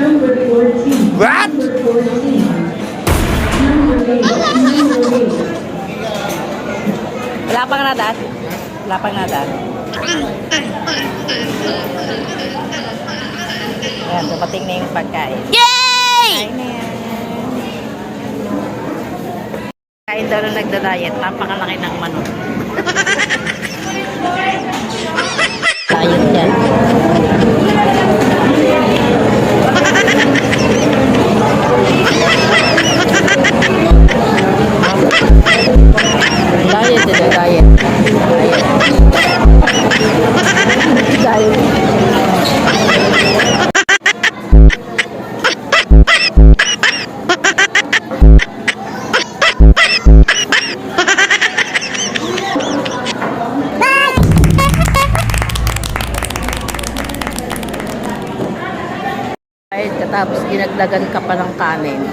Number 14. What? Number 14. Number 8. Number 8. Wala pang nadan? Wala pang nadan? Ayan, dumating na yung pagkain. Yay! Kain na yan. Kain daw na nagda-diet. Napakalaki ng manok. Kahit katapos ginagdagan ka pa ng kanin.